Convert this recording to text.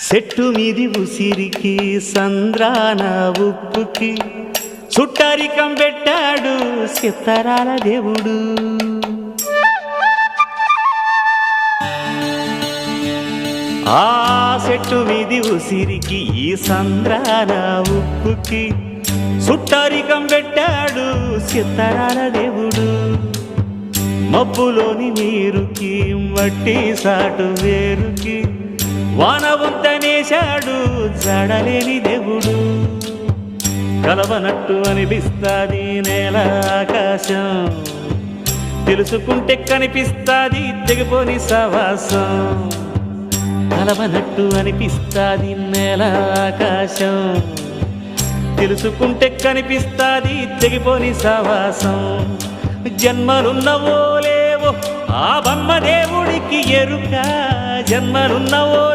చెట్టు మీది ఉసిరికి సంద్రాన ఉప్పుకి. చుట్టరికం పెట్టాడు సిత్తరాల దేవుడు. ఆ చెట్టు మీది ఉసిరికి ఈ సంద్రాన ఉప్పుకి. చుట్టరికం పెట్టాడు సిత్తరాల దేవుడు. మబ్బులోని నీరుకి మట్టి సాటు వేరుకి. వాన చేశాడు జడలేని దేవుడు. కలవనట్టు అనిపిస్తాది నేల ఆకాశం. తెలుసుకుంటే కనిపిస్తాది తెగిపోని సవాసం కలవనట్టు అనిపిస్తాది నేల ఆకాశం. తెలుసుకుంటే కనిపిస్తాది తెగిపోని సవాసం జన్మలున్నవో లేవో ఆ బమ్మ దేవుడికి ఎరుక. జన్మలున్నవో